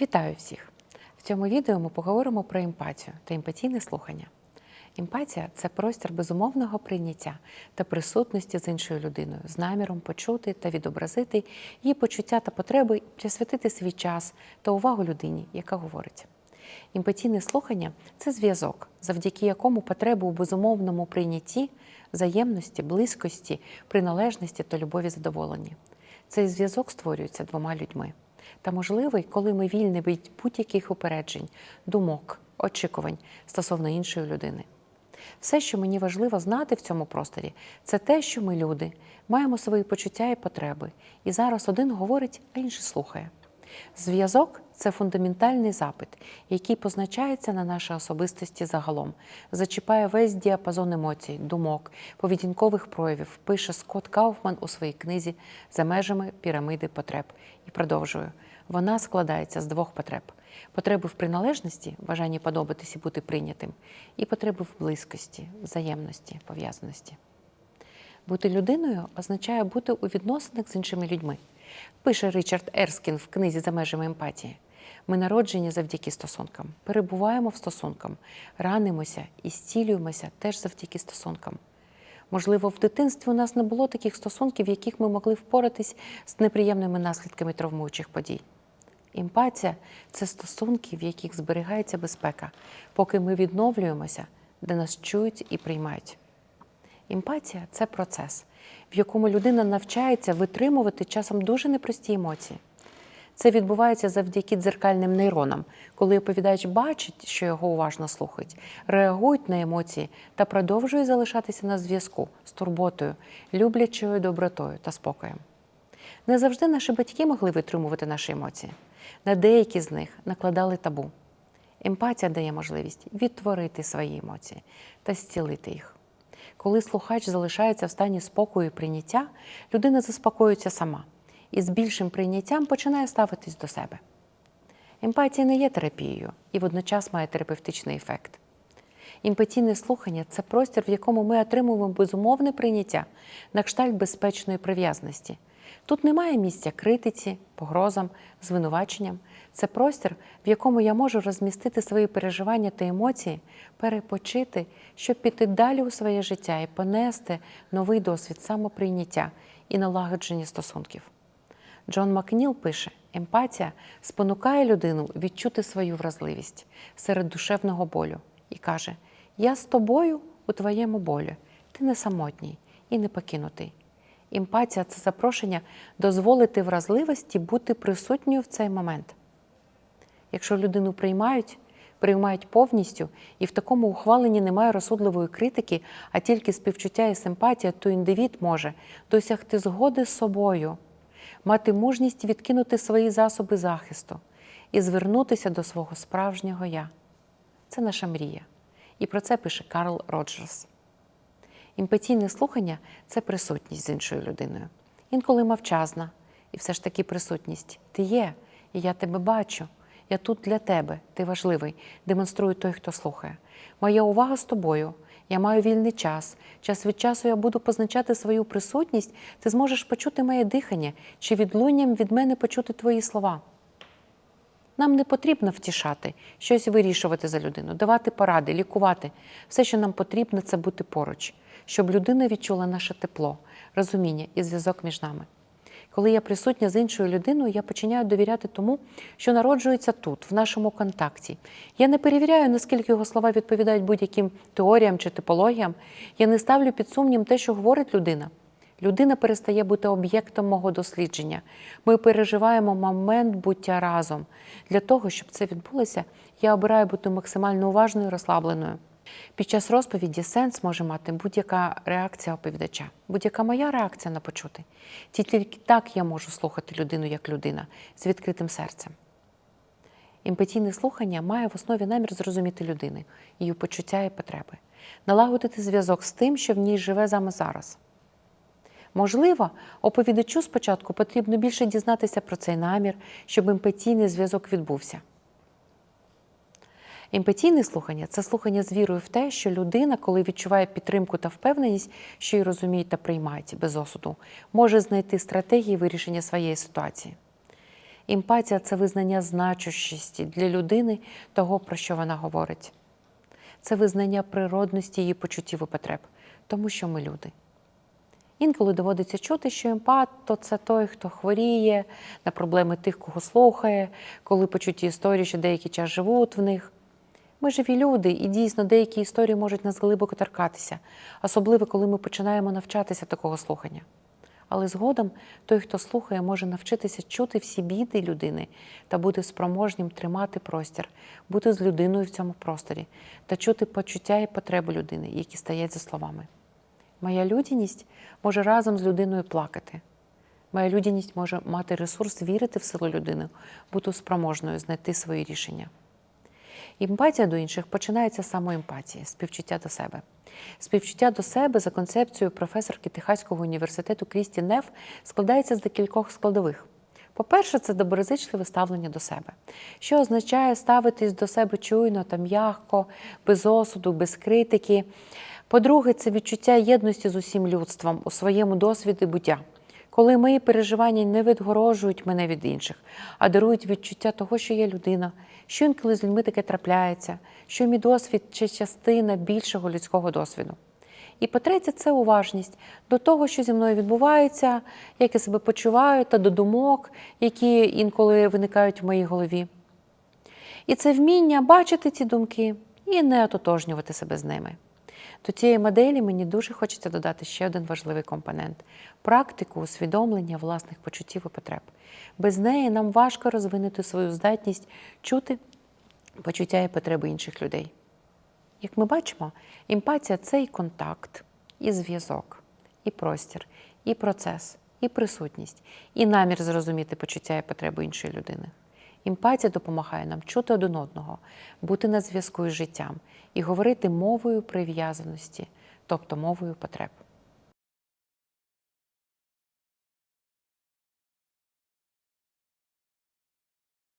Вітаю всіх! В цьому відео ми поговоримо про емпатію та емпатійне слухання. Емпатія це простір безумовного прийняття та присутності з іншою людиною, з наміром почути та відобразити її почуття та потреби, присвятити свій час та увагу людині, яка говорить. Емпатійне слухання це зв'язок, завдяки якому потреби у безумовному прийнятті, взаємності, близькості, приналежності та любові задоволені. Цей зв'язок створюється двома людьми та можливий, коли ми вільні від будь-яких упереджень, думок, очікувань стосовно іншої людини. Все, що мені важливо знати в цьому просторі, це те, що ми люди, маємо свої почуття і потреби, і зараз один говорить, а інший слухає. Зв'язок це фундаментальний запит, який позначається на нашій особистості загалом, зачіпає весь діапазон емоцій, думок, поведінкових проявів, пише Скотт Кауфман у своїй книзі За межами піраміди потреб і продовжує. Вона складається з двох потреб: потреби в приналежності, бажанні подобатись і бути прийнятим, і потреби в близькості, взаємності, пов'язаності. Бути людиною означає бути у відносинах з іншими людьми. Пише Річард Ерскін в книзі За межами емпатії. Ми народжені завдяки стосункам, перебуваємо в стосункам, ранимося і зцілюємося теж завдяки стосункам. Можливо, в дитинстві у нас не було таких стосунків, в яких ми могли впоратись з неприємними наслідками травмуючих подій. Емпатія це стосунки, в яких зберігається безпека, поки ми відновлюємося, де нас чують і приймають. Емпатія це процес, в якому людина навчається витримувати часом дуже непрості емоції. Це відбувається завдяки дзеркальним нейронам, коли оповідач бачить, що його уважно слухають, реагують на емоції та продовжує залишатися на зв'язку з турботою, люблячою добротою та спокоєм. Не завжди наші батьки могли витримувати наші емоції. На деякі з них накладали табу. Емпатія дає можливість відтворити свої емоції та зцілити їх. Коли слухач залишається в стані спокою і прийняття, людина заспокоюється сама і з більшим прийняттям починає ставитись до себе. Емпатія не є терапією і водночас має терапевтичний ефект. Емпатійне слухання це простір, в якому ми отримуємо безумовне прийняття на кшталт безпечної прив'язаності. Тут немає місця критиці, погрозам, звинуваченням. Це простір, в якому я можу розмістити свої переживання та емоції, перепочити, щоб піти далі у своє життя і понести новий досвід самоприйняття і налагодження стосунків. Джон Макніл пише: емпатія спонукає людину відчути свою вразливість серед душевного болю і каже: Я з тобою у твоєму болю, ти не самотній і не покинутий. Емпатія це запрошення дозволити вразливості бути присутньою в цей момент. Якщо людину приймають, приймають повністю, і в такому ухваленні немає розсудливої критики, а тільки співчуття і симпатія, то індивід може досягти згоди з собою, мати мужність відкинути свої засоби захисту і звернутися до свого справжнього я. Це наша мрія. І про це пише Карл Роджерс. Емпатійне слухання це присутність з іншою людиною. Інколи мовчазна, і все ж таки присутність. Ти є, і я тебе бачу. Я тут для тебе, ти важливий, демонструє той, хто слухає. Моя увага з тобою. Я маю вільний час. Час від часу я буду позначати свою присутність. Ти зможеш почути моє дихання чи відлунням від мене почути твої слова. Нам не потрібно втішати, щось вирішувати за людину, давати поради, лікувати. Все, що нам потрібно, це бути поруч, щоб людина відчула наше тепло, розуміння і зв'язок між нами. Коли я присутня з іншою людиною, я починаю довіряти тому, що народжується тут, в нашому контакті. Я не перевіряю, наскільки його слова відповідають будь-яким теоріям чи типологіям. Я не ставлю під сумнів те, що говорить людина. Людина перестає бути об'єктом мого дослідження. Ми переживаємо момент буття разом. Для того, щоб це відбулося, я обираю бути максимально уважною і розслабленою. Під час розповіді сенс може мати будь-яка реакція оповідача, будь-яка моя реакція на почути. Тільки так я можу слухати людину як людина з відкритим серцем. Емпатійне слухання має в основі намір зрозуміти людини, її почуття і потреби, налагодити зв'язок з тим, що в ній живе саме зараз. Можливо, оповідачу спочатку потрібно більше дізнатися про цей намір, щоб емпатійний зв'язок відбувся. Емпатійне слухання це слухання з вірою в те, що людина, коли відчуває підтримку та впевненість, що її розуміють та приймають без осуду, може знайти стратегії вирішення своєї ситуації. Емпатія це визнання значущості для людини того, про що вона говорить. Це визнання природності її почуттів і потреб, тому що ми люди. Інколи доводиться чути, що емпат то це той, хто хворіє на проблеми тих, кого слухає, коли почуті історії, що деякий час живуть в них. Ми живі люди, і дійсно деякі історії можуть нас глибоко торкатися, особливо коли ми починаємо навчатися такого слухання. Але згодом той, хто слухає, може навчитися чути всі біди людини та бути спроможнім тримати простір, бути з людиною в цьому просторі та чути почуття і потреби людини, які стоять за словами. Моя людяність може разом з людиною плакати. Моя людяність може мати ресурс вірити в силу людини, бути спроможною знайти свої рішення. Емпатія до інших починається з самоемпатії, співчуття до себе. Співчуття до себе за концепцією професорки Техаського університету Крісті Неф складається з декількох складових. По-перше, це доброзичливе ставлення до себе, що означає ставитись до себе чуйно та м'яко, без осуду, без критики. По-друге, це відчуття єдності з усім людством у своєму досвіді буття, коли мої переживання не відгорожують мене від інших, а дарують відчуття того, що є людина, що інколи з людьми таке трапляється, що мій досвід чи частина більшого людського досвіду. І по-третє, це уважність до того, що зі мною відбувається, як я себе почуваю, та до думок, які інколи виникають в моїй голові. І це вміння бачити ці думки і не ототожнювати себе з ними. До цієї моделі мені дуже хочеться додати ще один важливий компонент практику усвідомлення власних почуттів і потреб. Без неї нам важко розвинути свою здатність чути почуття і потреби інших людей. Як ми бачимо, емпатія це і контакт, і зв'язок, і простір, і процес, і присутність, і намір зрозуміти почуття і потреби іншої людини. Емпатія допомагає нам чути один одного, бути на зв'язку із життям і говорити мовою прив'язаності, тобто мовою потреб.